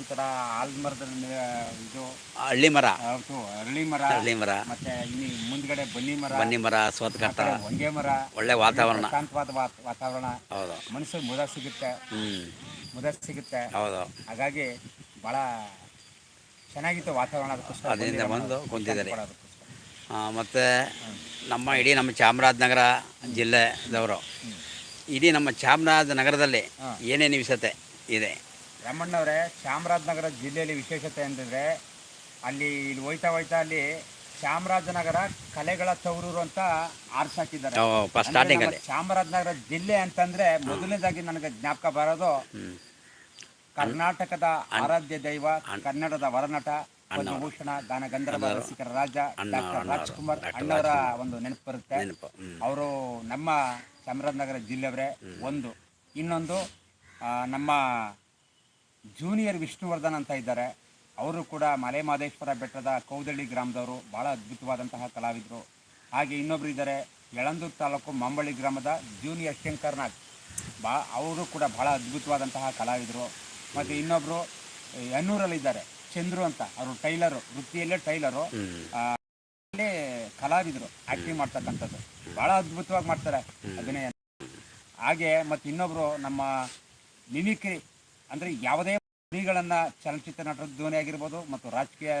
ಒಂಥರ ಆಲ್ಮರದ ಇದು. ಹಳ್ಳಿ ಮರ. ಹೌದು ಅರಳಿ ಮರ. ಹಳ್ಳಿ ಮರ. ಮತ್ತೆ ಇಲ್ಲಿ ಮುಂದ್ಗಡೆ ಬನ್ನಿ ಮರ. ಬನ್ನಿ ಮರ ಸೋತ್ಕಟ್ಟ ಹೊಂಗೆ ಮರ. ಒಳ್ಳೆ ವಾತಾವರಣ. ಶಾಂತವಾದ ವಾತ್- ವಾತಾವರಣ. ಹೌದು. ಮನಸ್ಸಿಗೆ ಮುದ ಸಿಗುತ್ತೆ. ಹ್ಮ್. ಮುದ ಸಿಗುತ್ತೆ. ಹೌದು. ಹಾಗಾಗಿ ಭಾಳ ಚೆನ್ನಾಗಿತ್ತು ವಾತಾವರಣ ಅದಕ್ಕೋಸ್ಕರ ಅದರಿಂದ ಬಂದಿರೋ ಬಂದು ನಾವು ಕುಂತಿದ್ದಾರೆ. ಮತ್ತು ಆ, ಮತ್ತೆ ನಮ್ಮ ಇಡೀ ನಮ್ಮ ಚಾಮರಾಜನಗರ ಜಿಲ್ಲೆದವರು. ಇಡೀ ನಮ್ಮ ಚಾಮರಾಜನಗರದಲ್ಲಿ. ಏನೇನು ವಿಷತೆ ಇದೆ? ರಾಮಣ್ಣವರೇ ಚಾಮರಾಜನಗರ ಜಿಲ್ಲೆಯಲ್ಲಿ ವಿಶೇಷತೆ ಅಂತಂದರೆ ಅಲ್ಲಿ ಇಲ್ಲಿ ಹೋಯ್ತಾ ಹೋಯ್ತಾ ಅಲ್ಲಿ ಚಾಮರಾಜನಗರ ಕಲೆಗಳ ತವರೂರು ಅಂತ ಆರಿಸಾಕಿದ್ದಾರೆ ನಮ್ಮ ಚಾಮರಾಜನಗರ ಜಿಲ್ಲೆ ಅಂತಂದ್ರೆ ಮೊದಲನೇದಾಗಿ ನನಗೆ ಜ್ಞಾಪಕ ಬರೋದು ಕರ್ನಾಟಕದ ಆರಾಧ್ಯ ದೈವ ಕನ್ನಡದ ವರನಟ ಪದ್ಮಭೂಷಣ ಗಾನ ಗಂಧರ್ವ ರಸಿಕರ ರಾಜ ಡಾಕ್ಟರ್ ರಾಜ್ಕುಮಾರ್ ಅಣ್ಣವರ ಒಂದು ನೆನಪು ಬರುತ್ತೆ. ಅವರು ನಮ್ಮ ಚಾಮರಾಜನಗರ ಜಿಲ್ಲೆಯವರೇ ಒಂದು. ಇನ್ನೊಂದು ನಮ್ಮ ಜೂನಿಯರ್ ವಿಷ್ಣುವರ್ಧನ್ ಅಂತ ಇದ್ದಾರೆ. ಅವರು ಕೂಡ ಮಲೆ ಮಾದೇಶ್ವರ ಬೆಟ್ಟದ ಕೌದಳ್ಳಿ ಗ್ರಾಮದವರು ಭಾಳ ಅದ್ಭುತವಾದಂತಹ ಕಲಾವಿದರು. ಹಾಗೆ ಇನ್ನೊಬ್ರು ಇದ್ದಾರೆ ಯಳಂದೂರು ತಾಲೂಕು ಮಂಬಳ್ಳಿ ಗ್ರಾಮದ ಜೂನಿಯರ್ ಶಂಕರ್ನಾಗ್ ಬಾ ಅವರು ಕೂಡ ಭಾಳ ಅದ್ಭುತವಾದಂತಹ ಕಲಾವಿದರು. ಮತ್ತು ಇನ್ನೊಬ್ಬರು ಎನ್ನೂರಲ್ಲಿದ್ದಾರೆ ಚಂದ್ರು ಅಂತ. ಅವರು ಟೈಲರು ವೃತ್ತಿಯಲ್ಲೇ ಟೈಲರು. ಅಲ್ಲೇ ಕಲಾವಿದರು ಆ್ಯಕ್ಟಿಂಗ್ ಮಾಡ್ತಕ್ಕಂಥದ್ದು. ಬಹಳ ಅದ್ಭುತವಾಗಿ ಮಾಡ್ತಾರೆ. ಅಭಿನಯ. ಹಾಗೆ ಮತ್ತು ಇನ್ನೊಬ್ಬರು ನಮ್ಮ ಮಿಮಿಕ್ರಿ ಅಂದ್ರೆ ಯಾವುದೇ ಧ್ವನಿಗಳನ್ನ ಚಲನಚಿತ್ರ ನಟರ ಧ್ವನಿ ಆಗಿರ್ಬೋದು ಮತ್ತು ರಾಜಕೀಯ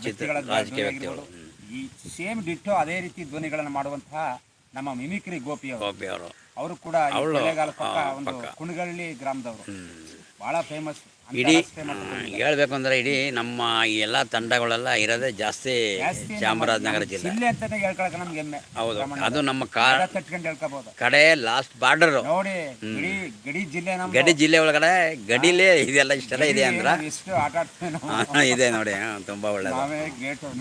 ವ್ಯಕ್ತಿಗಳ ಧ್ವನಿ ಆಗಿರ್ಬೋದು ಈ ಸೇಮ್ ಡಿಟ್ಟೋ ಅದೇ ರೀತಿ ಧ್ವನಿಗಳನ್ನು ಮಾಡುವಂತಹ ನಮ್ಮ ಮಿಮಿಕ್ರಿ ಗೋಪಿ ಅವರು. ಅವರು. ಕೂಡ ಕೊಳ್ಳೇಗಾಲ ಪಕ್ಕ ಒಂದು. ಕುಣಗಳ್ಳಿ ಗ್ರಾಮದವರು. ಬಹಳ ಫೇಮಸ್ ಇಡೀ ಹೇಳ್ಬೇಕು ಅಂದ್ರೆ ಇಡೀ ನಮ್ಮ ಈ ಎಲ್ಲ ತಂಡಗಳೆಲ್ಲ ಇರೋದೇ ಜಾಸ್ತಿ ಚಾಮರಾಜನಗರ ಜಿಲ್ಲೆ. ಹೌದು ಅದು ನಮ್ಮ ಕಡೆ ಲಾಸ್ಟ್ ಬಾರ್ಡರ್ ನೋಡಿ ಗಡಿ ಗಡಿ ಜಿಲ್ಲೆ ನಮ್ದು ಗಡಿ ಜಿಲ್ಲೆ ಒಳಗಡೆ ಗಡಿಲೇ ಇದೆಲ್ಲ ಇಷ್ಟೆಲ್ಲ ಇದೆ ಅಂದ್ರ. ಇದೆ ನೋಡಿ ತುಂಬಾ ಒಳ್ಳೇದು.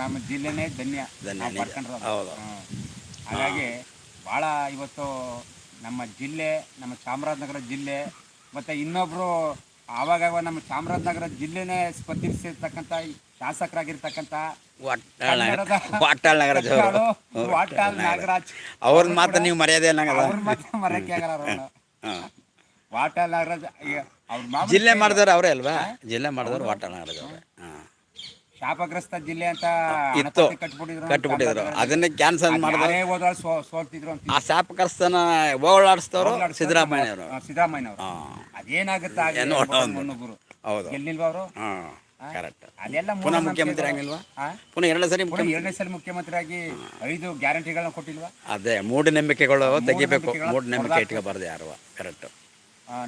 ನಮ್ಮ ಜಿಲ್ಲೆನೇ ಧನ್ಯ. ಹೌದು. ಹಾಗಾಗಿ ಭಾಳ ಇವತ್ತು ನಮ್ಮ ಜಿಲ್ಲೆ ನಮ್ಮ ಚಾಮರಾಜನಗರ ಜಿಲ್ಲೆ ಮತ್ತೆ ಇನ್ನೊಬ್ರು ಆವಾಗ ನಮ್ಮ ಚಾಮರಾಜನಗರ ಜಿಲ್ಲೆನೇ ಸ್ಪರ್ಧಿಸಿರ್ತಕ್ಕಂಥ ಶಾಸಕರಾಗಿರ್ತಕ್ಕಂಥ ವಾಟಾಳ್ ನಾಗರಾಜ್. ವಾಟಾಳ್ ನಾಗರಾಜ್ ಅವ್ರನ್ನ ಮಾತ್ರ ನೀವು ಮರ್ಯಾದೆ ಅವ್ರ ಮಾತ್ರ ಮರಕ್ಕೆ ಆಗಲ್ಲ ಅವ್ರನ್ನ. ವಾಟಾಳ್ ನಾಗರಾಜ್ ಅವ್ರ ಜಿಲ್ಲೆ ಮಾಡಿದವ್ರು ಅವರೇ ಅಲ್ವಾ? ಜಿಲ್ಲೆ ಮಾಡಿದವ್ರು ವಾಟಾಳ್ ನಗರ ಅವರೇ. ಹಾಂ. ಶಾಪಗ್ರಸ್ತ ಜಿಲ್ಲೆ ಅಂತ ಇತ್ತು. ಕಟ್ಬಿಟ್ಟಿದ್ರು ಅದನ್ನೇ ಕ್ಯಾನ್ಸಲ್. ಮಾಡಿದ್ರು ಹೋದ್ರು ಸೋಲ್ತಿದ್ರು ಅಂತ ಆ ಶಾಪಗ್ರಸ್ತನ ಓಡಾಡಿಸ್ತವ್ರು ಸಿದ್ದರಾಮಯ್ಯವರು ಸಿದ್ದರಾಮಯ್ಯನವರು. ಹಾಂ. ಅದೇನಾಗುತ್ತೆ. ಮುನ್ನೂರು ಹೌದು. ಗೆಲ್ಲಿಲ್ವಾ ಅವರು ಕರೆಕ್ಟ್ ಅದೆಲ್ಲ ಪುನಃ ಮುಖ್ಯಮಂತ್ರಿ ಆಗಿಲ್ವಾ? ಪುನಃ ಎರಡನೇ ಸರಿ ಪುನಃ ಮುಖ್ಯಮಂತ್ರಿ. ಆಗಿ ಐದು ಗ್ಯಾರಂಟಿಗಳನ್ನ ಕೊಟ್ಟಿಲ್ವಾ? ಅದೇ ಮೂಢನಂಬಿಕೆಗಳು ತೆಗಿಬೇಕು. ಮೂಢನಂಬಿಕೆ ಇಟ್ಕೋಬಾರ್ದು ಯಾರು. ಕರೆಕ್ಟ್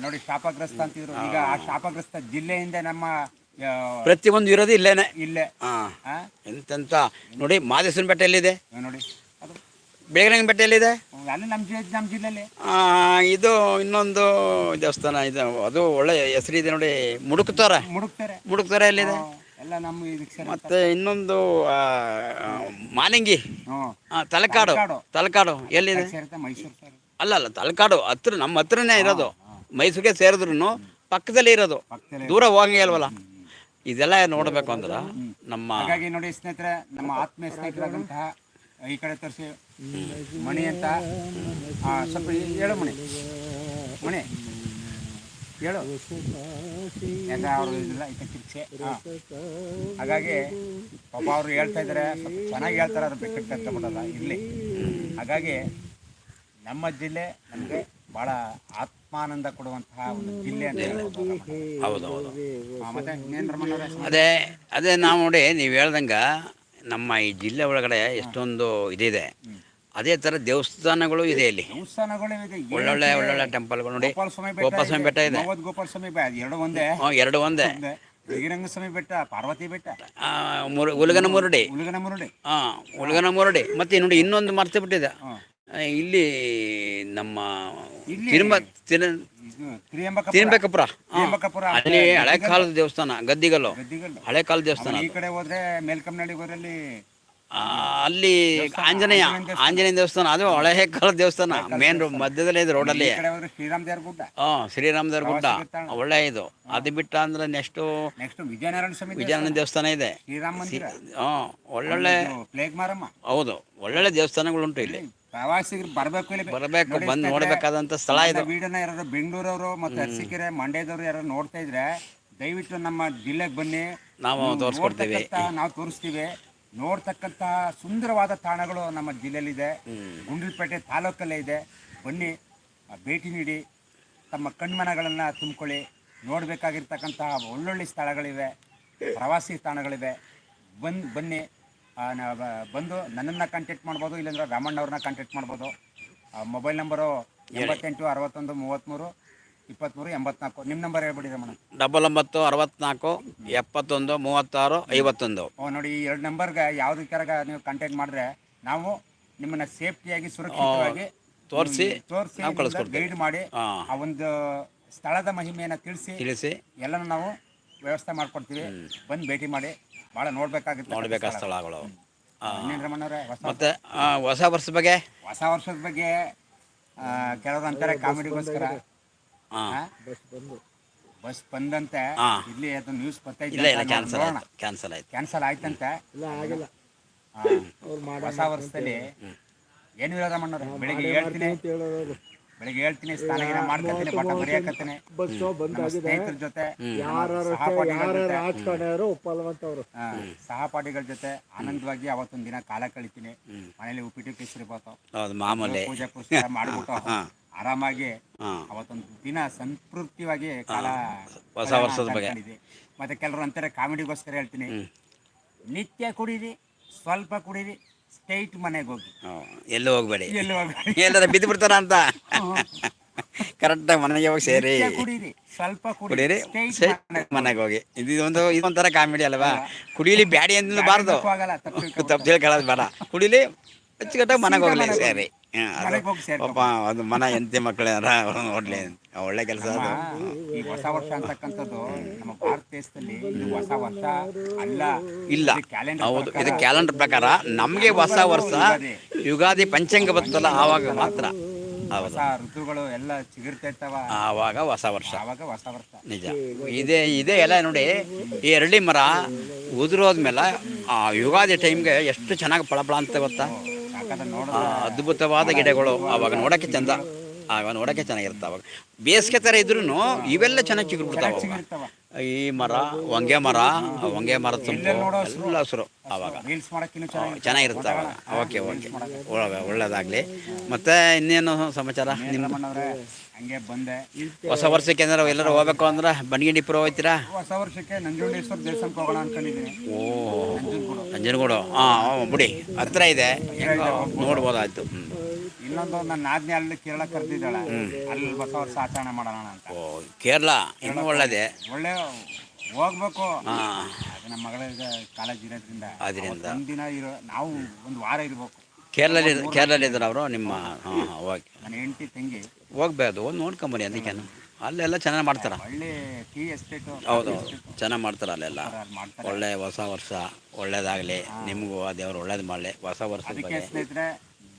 ನೋಡಿ ಶಾಪಗ್ರಸ್ತ ಅಂತಿದ್ರು. ಈಗ ಆ ಶಾಪಗ್ರಸ್ತ ಜಿಲ್ಲೆಯಿಂದ ನಮ್ಮ ಪ್ರತಿಯೊಂದು ಇರೋದು ಇಲ್ಲೇನೆ. ಇಲ್ಲೇ. ಹಾಂ? ಎಂತೆಂತ? ನೋಡಿ ಮಾದೇಶ್ವರನ ಬೆಟ್ಟ ಎಲ್ಲಿದೆ? ನೋಡಿ. ಅದು ಬೆಟ್ಟ ಎಲ್ಲಿದೆ? ಅಲ್ಲಿ ನಮ್ಮ ಜಿಲ್ಲೆ ನಮ್ಮ ಜಿಲ್ಲೆಯಲ್ಲಿ. ಆ, ಇದು ಇನ್ನೊಂದು ದೇವಸ್ಥಾನ ಇದು ಅದು ಒಳ್ಳೆ ಹೆಸರಿದೆ ನೋಡಿ ಮುಡುಕ್ತಾರ. ಮುಡುಕ್ತಾರೆ. ಮುಡುಕ್ತಾರ ಎಲ್ಲಿದೆ? ಎಲ್ಲ ನಮ್ಮ ಇದಕ್ಕೆ ಮತ್ತೆ ಇನ್ನೊಂದು ಆ, ತಲಕಾಡು. ತಲಕಾಡು. ತಲಕಾಡು ಎಲ್ಲಿದೆ? ಮೈಸೂರು ಅಲ್ಲ ಅಲ್ಲ ತಲಕಾಡು ಹತ್ರ ನಮ್ಮ ಹತ್ರನೇ ಇರೋದು. ಮೈಸೂರಿಗೆ ಸೇರಿದ್ರು ಪಕ್ಕದಲ್ಲಿ ಇರೋದು. ದೂರ ಹೋಗಂಗೆ ಅಲ್ವಲ್ಲ? ಇದೆಲ್ಲ ನೋಡಬೇಕು ಅಂದ್ರೆ ನಮ್ಮ ಹಾಗಾಗಿ ನೋಡಿ ಸ್ನೇಹಿತರೆ, ನಮ್ಮ ಆತ್ಮೀಯ ಸ್ನೇಹಿತರಾದಂತಹ ಈ ಕಡೆ ತರಿಸಿ ಮಣಿ ಅಂತ. ಸ್ವಲ್ಪ ಹೇಳು ಮಣಿ. ಮಣಿ, ಹೇಳು. ಯಾಕೆ ಅವರು ಇದಿಲ್ಲ ಈ ಕಿರ್ಚೆ ಹಾಗಾಗಿ ಪಾಪ ಅವರು ಹೇಳ್ತಾ ಇದ್ದಾರೆ ಸ್ವಲ್ಪ ಚೆನ್ನಾಗಿ ಹೇಳ್ತಾರೆ ಅದು ಅಂತ ಕಷ್ಟಪಡಲ್ಲ ಇರಲಿ. ಹಾಗಾಗಿ ನಮ್ಮ ಜಿಲ್ಲೆ ನಮಗೆ ಭಾಳ ಆತ್ಮಾನಂದ ಕೊಡುವಂತಹ ಒಂದು ಜಿಲ್ಲೆ ಅಂತ ಹೇಳ್ಬೋದು ಆ, ಮತ್ತೆ ಇನ್ನೇನು ಅದೇ ಅದೇ ನಾವು ನೋಡಿ ನೀವು ಹೇಳ್ದಂಗೆ ನಮ್ಮ ಈ ಜಿಲ್ಲೆ ಒಳಗಡೆ ಎಷ್ಟೊಂದು ಇದಿದೆ. ಅದೇ ಥರ ದೇವಸ್ಥಾನಗಳು ಇದೆ ಇಲ್ಲಿ. ದೇವಸ್ಥಾನಗಳು ಇದೆ. ಒಳ್ಳೊಳ್ಳೆ ಒಳ್ಳೊಳ್ಳೆ ಟೆಂಪಲ್ಗಳು ನೋಡಿ. ಗೋಪಾಲ ಸ್ವಾಮಿ ಗೋಪಾಲ ಸ್ವಾಮಿ ಬೆಟ್ಟ ಇದೆ. ಗೋಪಾಲ ಸ್ವಾಮಿ ಬೆಟ್ಟ ಎರಡು ಒಂದೇ. ಹ್ಮ್, ಎರಡು ಒಂದೇ. ಒಂದೇ. ಬೀರಂಗ ಸ್ವಾಮಿ ಬೆಟ್ಟ ಪಾರ್ವತಿ ಬೆಟ್ಟ. ಆ, ಮುರು ಉಲಗನ ಮುರುಡಿ. ಉಲಗನ ಮುರುಡಿ. ಹಾಂ ಉಲಗನ ಮುರುಡಿ. ಮತ್ತೆ ನೋಡಿ ಇನ್ನೊಂದು ಮರ್ತು ಬಿಟ್ಟಿದೆ. ಆ, ಇಲ್ಲಿ ನಮ್ಮ ತಿರುಮ ತಿರುಂಬೇಕಪುರ ಅಲ್ಲಿ ಹಳೆ ಕಾಲದ ದೇವಸ್ಥಾನ ಗದ್ದಿಗಲ್ಲು. ಹಳೆ ಕಾಲದ ದೇವಸ್ಥಾನ ಈ ಕಡೆ ಹೋದ್ರೆ ಅಲ್ಲಿ ಆಂಜನೇಯ ಆಂಜನೇಯ ದೇವಸ್ಥಾನ. ಅದು ಹಳೆ ಕಾಲದ ದೇವಸ್ಥಾನ. ಮೇನ್ ಮಧ್ಯದಲ್ಲೇ ಇದೆ ರೋಡಲ್ಲಿ. ಹಾಂ ಶ್ರೀರಾಮದೇವ್ರ ಗುಡ್ಡ. ಒಳ್ಳೆ ಇದು. ಅದು ಬಿಟ್ಟ ಅಂದ್ರೆ ನೆಕ್ಸ್ಟು ನೆಕ್ಸ್ಟ್ ವಿಜಯನಾರಾಯಣ ದೇವಸ್ಥಾನ. ಇದೆ. ಹಾಂ ಒಳ್ಳೊಳ್ಳೆ ಹೌದು ಒಳ್ಳೊಳ್ಳೆ ದೇವಸ್ಥಾನಗಳುಂಟು ಇಲ್ಲಿ. ಪ್ರವಾಸಿಗರು ಬರಬೇಕು ಇಲ್ಲಿ. ಬರಬೇಕು ಬಂದು ನೋಡಬೇಕಾದಂಥ ಸ್ಥಳ ಇದು. ವಿಡಿಯೋನ ಯಾರು ಬೆಂಗಳೂರವರು ಮತ್ತೆ ಅರಸೀಕೆರೆ ಮಂಡ್ಯದವರು ಯಾರು ನೋಡ್ತಾ ಇದ್ರೆ ದಯವಿಟ್ಟು ನಮ್ಮ ಜಿಲ್ಲೆಗೆ ಬನ್ನಿ. ನಾವು ತೋರಿಸ್ಕೊಡ್ತೀವಿ. ನಾವು ತೋರಿಸ್ತೀವಿ. ನೋಡ್ತಕ್ಕಂತಹ ಸುಂದರವಾದ ತಾಣಗಳು ನಮ್ಮ ಜಿಲ್ಲೆಯಲ್ಲಿದೆ. ಗುಂಡ್ಲಪೇಟೆ ತಾಲೂಕಲ್ಲೇ ಇದೆ. ಬನ್ನಿ ಭೇಟಿ ನೀಡಿ ತಮ್ಮ ಕಣ್ಮನಗಳನ್ನು ತುಂಬಿಕೊಳ್ಳಿ. ನೋಡಬೇಕಾಗಿರ್ತಕ್ಕಂತಹ ಒಳ್ಳೊಳ್ಳೆ ಸ್ಥಳಗಳಿವೆ. ಪ್ರವಾಸಿ ತಾಣಗಳಿವೆ. ಬಂದು ಬನ್ನಿ. ಬಂದು ನನ್ನನ್ನು ಕಾಂಟ್ಯಾಕ್ಟ್ ಮಾಡ್ಬೋದು ಇಲ್ಲಾಂದ್ರೆ ರಾಮಣ್ಣವ್ರನ್ನ ಕಾಂಟ್ಯಾಕ್ಟ್ ಮಾಡ್ಬೋದು. ಮೊಬೈಲ್ ನಂಬರು ಎಂಬತ್ತೆಂಟು ಅರವತ್ತೊಂದು ಮೂವತ್ತ್ಮೂರು ಇಪ್ಪತ್ತ್ಮೂರು ಎಂಬತ್ನಾಲ್ಕು. ನಿಮ್ಮ ನಂಬರ್ ಹೇಳ್ಬಿಡಿ ರಮಣ. ಡಬಲ್ ಒಂಬತ್ತು ಅರವತ್ನಾಲ್ಕು ಎಪ್ಪತ್ತೊಂದು ಮೂವತ್ತಾರು ಐವತ್ತೊಂದು. ಓ ನೋಡಿ ಈ ಎರಡು ನಂಬರ್ಗೆ ಯಾವುದಕ್ಕಾಗ ನೀವು ಕಾಂಟ್ಯಾಕ್ಟ್ ಮಾಡಿದ್ರೆ ನಾವು ನಿಮ್ಮನ್ನ ಸೇಫ್ಟಿಯಾಗಿ ಸುರಕ್ಷಿತವಾಗಿ ತೋರಿಸಿ ತೋರಿಸಿ. ಗೈಡ್ ಮಾಡಿ ಆ ಒಂದು ಸ್ಥಳದ ಮಹಿಮೆಯನ್ನು ತಿಳಿಸಿ ತಿಳಿಸಿ. ಎಲ್ಲನೂ ನಾವು ವ್ಯವಸ್ಥೆ ಮಾಡ್ಕೊಡ್ತೀವಿ. ಬಂದು ಭೇಟಿ ಮಾಡಿ. ಭಾಳ ನೋಡ್ಬೇಕಾಗುತ್ತೆ ನೋಡ್ಬೇಕ ಸ್ಥಳಗಳು ಇನ್ನೇನು ರಮಣ್ಣವ್ರೆ ಹೊಸ ಮತ್ತು ಹೊಸ ವರ್ಷದ ಬಗ್ಗೆ? ಹೊಸ ವರ್ಷದ ಬಗ್ಗೆ ಆ, ಕೆಲವ್ರು ಅಂತಾರೆ ಕಾಮಿಡಿಗೋಸ್ಕರ. ಹಾಂ. ಬಸ್ ಬಂದಂತೆ. ಹಾ. ಇಲ್ಲಿ ಅದು ನ್ಯೂಸ್ ಇಲ್ಲ ಇಲ್ಲ ಕ್ಯಾನ್ಸಲ್. ಆಯ್ತು ಕ್ಯಾನ್ಸಲ್ ಆಯ್ತು. ಕ್ಯಾನ್ಸಲ್ ಆಯ್ತಂತೆ. ಆಗಿಲ್ಲ. ಆ, ಹೊಸ ವರ್ಷದಲ್ಲಿ ಏನು ರಮಣ್ಣವ್ರೆ ಬೆಳಿಗ್ಗೆ ಹೇಳ್ತೀನಿ. ಅಂತ ಹೇಳೋದು ಬೆಳಿಗ್ಗೆ ಹೇಳ್ತೀನಿ ಸ್ನಾನ ಏನ ಮಾಡ್ಕೊತೀನಿ ಬಟ್ಟ ಬರೆಯಕತ್ತೀನಿ ಬಸ್ಸು ಬಂದಾಗಿದೆ. ಸ್ನೇಹಿತರ ಜೊತೆ ಯಾರು ಸಹಪಾಠಿಗಳ ಯಾರು ಜೊತೆ ರಾಜಕಾರಣಿಯವರು ಒಪ್ಪಲ್ವಂತವ್ರು ಆ, ಸಹಪಾಠಿಗಳ ಜೊತೆ ಆನಂದವಾಗಿ ಅವತ್ತೊಂದು ದಿನ ಕಾಲ ಕಳಿತೀನಿ. ಮನೇಲಿ ಉಪ್ಪಿಟ್ಟು ಕೇಸರಿ ಬಾತು ಹೌದು ಮಾಮೂಲಿ. ಪೂಜೆ ಪುಸ್ತಕ ಮಾಡ್ಬಿಟ್ಟು ಆರಾಮಾಗಿ ಅವತ್ತೊಂದ್ ಅವತ್ತೊಂದು ದಿನ ಸಂತೃಪ್ತಿವಾಗಿ ಕಾಲ ಹೊಸ ವರ್ಷದ ಬಗ್ಗೆ. ಮತ್ತೆ ಕೆಲವರು ಅಂತಾರೆ ಕಾಮಿಡಿಗೋಸ್ಕರ ಹೇಳ್ತೀನಿ. ನಿತ್ಯ ಕುಡೀರಿ ಸ್ವಲ್ಪ ಕುಡೀರಿ ಸ್ಟೇಟ್ ಮನೆಗೆ ಹೋಗಿ. ಎಲ್ಲೂ ಹೋಗ್ಬೇಡಿ. ಎಲ್ಲೂ ಹೋಗ್ಬೇಡಿ. ಎಲ್ಲಾರ ಬಿದ್ದು ಬಿಡ್ತಾರ ಅಂತ? ಕರೆಕ್ಟಾಗಿ ಮನೆಗೆ ಹೋಗಿ ಸೇರಿ. ಕುಡೀರಿ ಸ್ವಲ್ಪ ಕುಡೀರಿ. ಮನೆಗೆ ಹೋಗಿ. ಇದು ಒಂದು ಇದೊಂಥರ ಕಾಮಿಡಿ ಅಲ್ವಾ? ಕುಡಿಲಿ ಬ್ಯಾಡಿ ಅಂತ ಬಾರ್ದು. ತಪ್ಪು ತಿಳ್ಕೊಳ್ಳೋದು ಬೇಡ. ಕುಡಿಲಿ ಅಚ್ಚುಕಟ್ಟಾಗಿ ಮನೆಗೆ ಹೋಗ್ಲಿ. ಸೇರಿ. ಮನೆಗೆ ಹೋಗಿ ಸೇರ್ಕೊ. ಪಾಪ ಅದು ಮನ ಎಂತಿ ಮಕ್ಕಳು ನೋಡ್ಲಿ. ಒಳ್ಳೆ ಕೆಲಸ ಅದು. ಈ ಹೊಸ ವರ್ಷ ಅಂತಕ್ಕಂಥದ್ದು ನಮ್ಮ ಭಾರತ ದೇಶದಲ್ಲಿ ಇದು ಹೊಸ ವರ್ಷ ಅಲ್ಲ. ಇಲ್ಲ. ಹೌದು ಇದು ಕ್ಯಾಲೆಂಡರ್ ಪ್ರಕಾರ ನಮಗೆ ಹೊಸ ವರ್ಷ ಯುಗಾದಿ. ಪಂಚಾಂಗ ಬರ್ತಲ್ಲ ಆವಾಗ ಮಾತ್ರ. ಹೌದು. ಹೊಸ ಋತುಗಳು ಎಲ್ಲ ಚಿಗುರ್ತಾ ಇರ್ತಾವ. ಆವಾಗ ಹೊಸ ವರ್ಷ. ಆವಾಗ ಹೊಸ ವರ್ಷ. ನಿಜ. ಇದೇ ಇದೇ ಎಲ್ಲ ನೋಡಿ ಈ ಎರಡಿ ಮರ ಉದುರೋದ್ಮೇಲೆ ಆ ಯುಗಾದಿ ಟೈಮ್ಗೆ ಎಷ್ಟು ಚೆನ್ನಾಗಿ ಫಳಫಳ ಅಂತ ಗೊತ್ತಾ? ಅದ್ಭುತವಾದ ಗಿಡಗಳು ಆವಾಗ ನೋಡಕ್ಕೆ ಚಂದ. ಆಗ ನೋಡಕ್ಕೆ ಚೆನ್ನಾಗಿರುತ್ತೆ ಅವಾಗ ಬೇಸಿಗೆ ಥರ ಇದ್ರೂ ಇವೆಲ್ಲ ಚೆನ್ನಾಗಿ ಚಿಗುರ್ಬಿಡ್ತಾವೆ ಈ ಮರ ಹೊಂಗೆ ಮರ ಹೊಂಗೆ ಮರ ತುಂಬು ಎಲ್ಲ ಹಸಿರು ಆವಾಗ ಚೆನ್ನಾಗಿರುತ್ತೆ ಅವಾಗ ಓಕೆ ಓಕೆ. ಒಳ್ಳೆ ಮತ್ತೆ ಮತ್ತು ಇನ್ನೇನು ಸಮಾಚಾರ ನಿಮ್ಮ ಹಂಗೆ ಬಂದೆ. ಹೊಸ ವರ್ಷಕ್ಕೆ ಏನಾರು ಎಲ್ಲರೂ ಹೋಗ್ಬೇಕು ಅಂದ್ರೆ ಬನ್ಗಿಂಡಿಪುರ ಹೋಗ್ತೀರಾ? ಹೊಸ ವರ್ಷಕ್ಕೆ ನಂಜುಂಡೇಶ್ವರ ದೇವಸ್ಥಾನಕ್ಕೆ ಹೋಗೋಣ ಅನ್ಕೊಂಡಿದ್ದೀನಿ. ಓ ನಂಜನಗೂಡು. ಹಾಂ ಬಿಡಿ ಹತ್ರ ಇದೆ. ನೋಡ್ಬೋದಾಯ್ತು. ಇನ್ನೊಂದು ನನ್ನ ನಾದ್ನಿ ಅಲ್ಲಿ ಕೇರಳ ಕರೆದಿದ್ದಾಳೆ. ಅಲ್ಲಿ ಹೊಸ ವರ್ಷ ಆಚರಣೆ ಮಾಡೋಣ ಅಂತ. ಓ ಕೇರಳ ಇನ್ನೂ ಒಳ್ಳೇದೇ. ಒಳ್ಳೆ ಹೋಗ್ಬೇಕು. ನಮ್ಮ ಮಗಳ ಕಾಲೇಜ್ ಇರೋದ್ರಿಂದ ಅದರಿಂದ ಒಂದಿನ ಇರೋ ನಾವು ಒಂದು ವಾರ ಇರ್ಬೇಕು. ಕೇರಳಲ್ಲಿ ಕೇರಳಲ್ಲಿ ಇದ್ದಾರೆ ಅವರು ನಿಮ್ಮ ಹಾಂ ಹಾಂ ಓಕೆ ನನ್ನ ಹೆಂಡತಿ ತಂಗಿ. ಹೋಗ್ಬೋದು ಒಂದು ನೋಡ್ಕೊಂಬರಿ ಅದಕ್ಕೆ. ಅಲ್ಲೆಲ್ಲ ಚೆನ್ನಾಗಿ ಮಾಡ್ತಾರೆ? ಒಳ್ಳೆ ಟೀ ಎಸ್ಟೇಟು ಹೌದು ಚೆನ್ನಾಗಿ ಮಾಡ್ತಾರೆ ಅಲ್ಲೆಲ್ಲ. ಅಲ್ಲಿ ಮಾಡ್ತಾರೆ. ಒಳ್ಳೆ ಹೊಸ ವರ್ಷ ಒಳ್ಳೇದಾಗಲಿ. ನಿಮಗೂ ಆ ದೇವ್ರು ಒಳ್ಳೇದು ಮಾಡಲಿ. ಹೊಸ ವರ್ಷ ಅದಕ್ಕೆ ಸ್ನೇಹಿತರೆ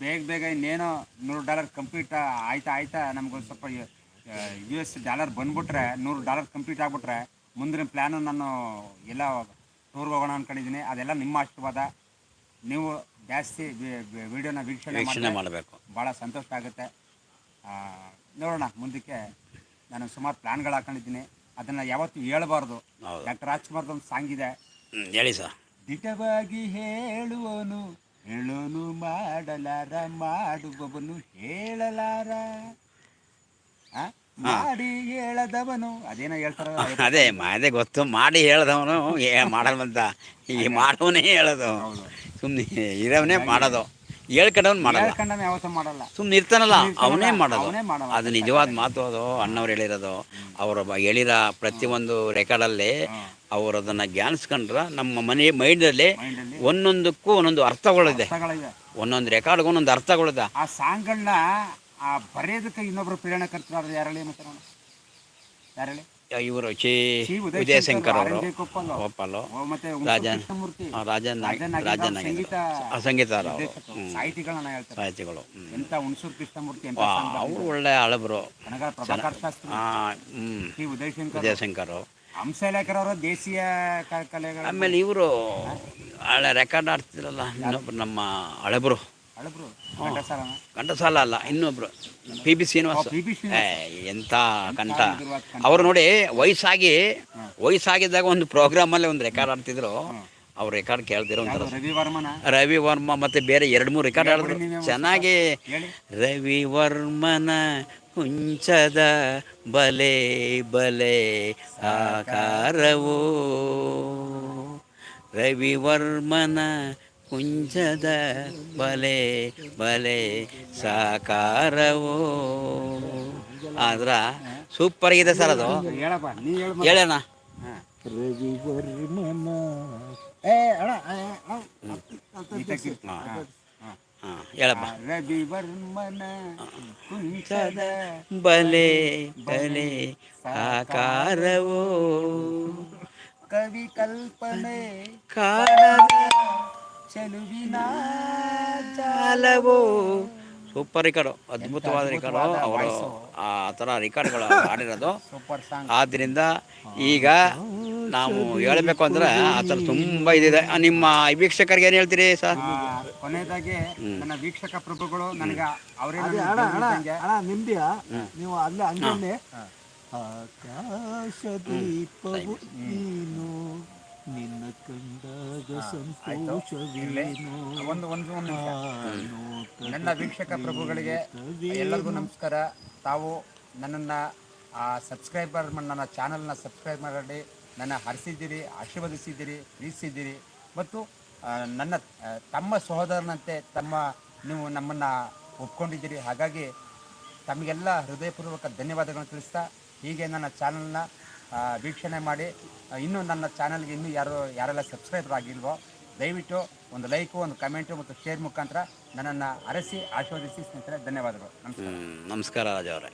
ಬೇಗ ಬೇಗ ಇನ್ನೇನೋ ನೂರು ಡಾಲರ್ ಕಂಪ್ಲೀಟ್ ಆಯ್ತಾ ಆಯ್ತಾ ನಮ್ಗೊಂದು ಸ್ವಲ್ಪ ಯು ಎಸ್ ಡಾಲರ್ ಬಂದ್ಬಿಟ್ರೆ ನೂರು ಡಾಲರ್ ಕಂಪ್ಲೀಟ್ ಆಗಿಬಿಟ್ರೆ ಮುಂದಿನ ಪ್ಲ್ಯಾನು ನಾನು ಎಲ್ಲ ಟೂರ್ಗೆ ಹೋಗೋಣ ಅನ್ಕೊಂಡಿದ್ದೀನಿ. ಅದೆಲ್ಲ ನಿಮ್ಮ ಆಶೀರ್ವಾದ. ನೀವು ಜಾಸ್ತಿ ವಿಡಿಯೋನ ವೀಕ್ಷಣೆ ವೀಕ್ಷಣೆ ಮಾಡಬೇಕು. ಭಾಳ ಸಂತೋಷ ಆಗುತ್ತೆ. ಆ, ನೋಡೋಣ ಮುಂದಕ್ಕೆ. ನಾನು ಸುಮಾರು ಪ್ಲ್ಯಾನ್ಗಳು ಹಾಕೊಂಡಿದ್ದೀನಿ. ಅದನ್ನು ಯಾವತ್ತೂ ಹೇಳ್ಬಾರ್ದು. ಹೌದು. ಡಾಕ್ಟರ್ ರಾಜ್ಕುಮಾರ್ದು ಒಂದು ಸಾಂಗ್ ಇದೆ. ಹ್ಮ್, ಹೇಳಿ ಸರ್. ದಿಟವಾಗಿ ಹೇಳುವನು ಹೇಳೋನು ಮಾಡಲಾರ ಮಾಡುವವನು ಹೇಳಲಾರ. ಆ? ಮಾಡಿ ಹೇಳದವನು. ಅದೇನೋ ಹೇಳ್ತಾರ? ಅದೇ ಅದೇ ಗೊತ್ತು. ಮಾಡಿ ಹೇಳ್ದವನು ಏ ಮಾಡಲ್ವಂತ. ಈ ಮಾಡುವನೇ ಹೇಳೋದು. ಸುಮ್ಮನೆ ಇರೋವನೇ ಮಾಡೋದು. ಹೇಳ್ಕೊಂಡವ್ನು ಮಾಡಲ್ಲ. ಯಾವತ್ತೂ ಮಾಡಲ್ಲ. ಸುಮ್ಮನೆ ಇರ್ತಾನಲ್ಲ ಅವನೇ ಮಾಡೋದು. ಅವನೇ ಮಾಡೋದು. ಅದು ನಿಜವಾದ ಮಾತು ಅದು. ಅಣ್ಣವ್ರು ಹೇಳಿರೋದು. ಅವರು ಹೇಳಿರೋ ಪ್ರತಿಯೊಂದು ರೆಕಾರ್ಡಲ್ಲಿ ಅವರು ಅದನ್ನು ಜ್ಞಾನಿಸ್ಕೊಂಡ್ರೆ ನಮ್ಮ ಮನೆ ಮೈಂಡಲ್ಲಿ ಮೈಂಡಲ್ಲಿ ಒಂದೊಂದಕ್ಕೂ ಒಂದೊಂದು ಅರ್ಥಗಳಿದೆ. ಅರ್ಥಗಳಿವೆ ಒಂದೊಂದು ರೆಕಾರ್ಡ್ಗೂ ಒಂದೊಂದು ಅರ್ಥಗಳಿದೆ. ಆ ಸಾಂಗ್ಗಳನ್ನ ಆ ಬರೆಯೋದಕ್ಕೆ ಇನ್ನೊಬ್ರು ಪ್ರೇರಣೆ ಕರ್ತಾರೆ ಯಾರಲ್ಲಿ ಮತ್ತೆ ಯಾರಲ್ಲಿ? ಯಾರಳಿ ಇವರು ಚಿ ವಿಜಯ ಶಂಕರ್ ಅವರು ಗೋಪಾಲು ರಾಜನ್ ರಾಜನ್ ರಾಜನ್. ಸಂಗೀತ ಸಾಹಿತಿಗಳು ಅವರು ಒಳ್ಳೆ ಹಳಬರು ವಿಜಯಶಂಕರ್ ದೇಶೀಯ ಕಲೆಗಳ ಆಮೇಲೆ ಇವರು ಹಳೆ ರೆಕಾರ್ಡ್ ಆಡ್ತಿದ್ರಲ್ಲ ಇನ್ನೊಬ್ರು ನಮ್ಮ ಹಳೆಬರು ಹಳಬ್ರು ಗಂಡಸಾರನ ಕಂಠ ಸಾಲ ಅಲ್ಲ ಇನ್ನೊಬ್ರು. ಪಿ ಬಿ ಶ್ರೀನಿವಾಸ್ ಎಂಥ ಕಂಠ. ಅವರು ನೋಡಿ ವಯಸ್ಸಾಗಿ ವಯಸ್ಸಾಗಿದ್ದಾಗ ಒಂದು ಪ್ರೋಗ್ರಾಮಲ್ಲಿ ಒಂದು ರೆಕಾರ್ಡ್ ಆಡ್ತಿದ್ರು ಅವ್ರು ರೆಕಾರ್ಡ್ ಯಾವ್ದು ರವಿ ವರ್ಮ ಮತ್ತೆ ಬೇರೆ ಎರಡು ಮೂರು ರೆಕಾರ್ಡ್ ಆಡಿದ್ರು ಚೆನ್ನಾಗಿ ರವಿ ವರ್ಮನ ಹುಂಚದ ಬಲೆ ಬಲೆ ಆಕಾರವು. ರವಿ ಕುಂಚದ ಬಲೆ ಬಲೆ ಸಾಕಾರವೋ? ಆದ್ರ ಸೂಪರ್ ಆಗಿದೆ ಸರ್ ಅದು. ಹೇಳೋಣ ರವಿವರ್ಮನ ಹೇಳಪ್ಪ. ರವಿ ವರ್ಮನ ಕುಂಚದ ಬಲೆ ಬಲೆ ಆಕಾರವೋ ಕವಿ ಕಲ್ಪನೆ ಕಾಣದ ಸೂಪರ್ ರಿಕಾರ್ಡು ಅದ್ಭುತವಾದ ರಿಕಾರ್ಡು. ಅವರು ಆ ಥರ ರಿಕಾರ್ಡ್ಗಳು ಆಡಿರೋದು ಸೂಪರ್ ಸಾಂಗ್ ಆದ್ದರಿಂದ ಈಗ ನಾವು ಹೇಳಬೇಕು ಅಂದ್ರೆ ಆ ಥರ ತುಂಬ ಇದಿದೆ. ನಿಮ್ಮ ವೀಕ್ಷಕರಿಗೆ ಏನು ಹೇಳ್ತೀರಿ ಸರ್? ಕೊನೆಯದಾಗಿ ನನ್ನ ವೀಕ್ಷಕ ಪ್ರಭುಗಳು ನನಗೆ ಅವರೇ ನಿಮ್ದಿಯಾ? ನೀವು ಅಲ್ಲೇ ಹಂಗನ್ನೇ ಆಕಾಶ ದೀಪವು ನೀನು ನಿನ್ನ ಕಂಡಾಗ ಸಂತೋಷವೇನು? ಒಂದು ಒಂದು ಒಂದು ನಿಮಿಷ. ನನ್ನ ವೀಕ್ಷಕ ಪ್ರಭುಗಳಿಗೆ ಎಲ್ಲರಿಗೂ ನಮಸ್ಕಾರ. ತಾವು ನನ್ನನ್ನು ಸಬ್ಸ್ಕ್ರೈಬರ್ ನನ್ನ ಚಾನಲ್ನ ಸಬ್ಸ್ಕ್ರೈಬ್ ಮಾಡಿ ನನ್ನ ಹರಿಸಿದ್ದೀರಿ ಆಶೀರ್ವದಿಸಿದ್ದೀರಿ ಪ್ರೀತಿಸಿದ್ದೀರಿ. ಮತ್ತು ಆ, ನನ್ನ ಆ, ತಮ್ಮ ಸಹೋದರನಂತೆ ತಮ್ಮ ನೀವು ನಮ್ಮನ್ನು ಒಪ್ಕೊಂಡಿದ್ದೀರಿ. ಹಾಗಾಗಿ ತಮಗೆಲ್ಲ ಹೃದಯಪೂರ್ವಕ ಧನ್ಯವಾದಗಳನ್ನು ತಿಳಿಸ್ತಾ ಹೀಗೆ ನನ್ನ ಚಾನಲ್ನ ವೀಕ್ಷಣೆ ಮಾಡಿ. ಇನ್ನೂ ನನ್ನ ಚಾನಲ್ಗೆ ಇನ್ನೂ ಯಾರು, ಯಾರೆಲ್ಲ ಸಬ್ಸ್ಕ್ರೈಬರ್ ಆಗಿಲ್ವೋ, ದಯವಿಟ್ಟು ಒಂದು ಲೈಕು, ಒಂದು ಕಮೆಂಟು ಮತ್ತು ಶೇರ್ ಮುಖಾಂತರ ನನ್ನನ್ನು ಅರಸಿ, ಆಶೀರ್ವದಿಸಿ ಸ್ನೇಹಿತರೆ, ಧನ್ಯವಾದಗಳು. ನಮಸ್ಕಾರ. ನಮಸ್ಕಾರ ರಾಜ ಅವರೇ.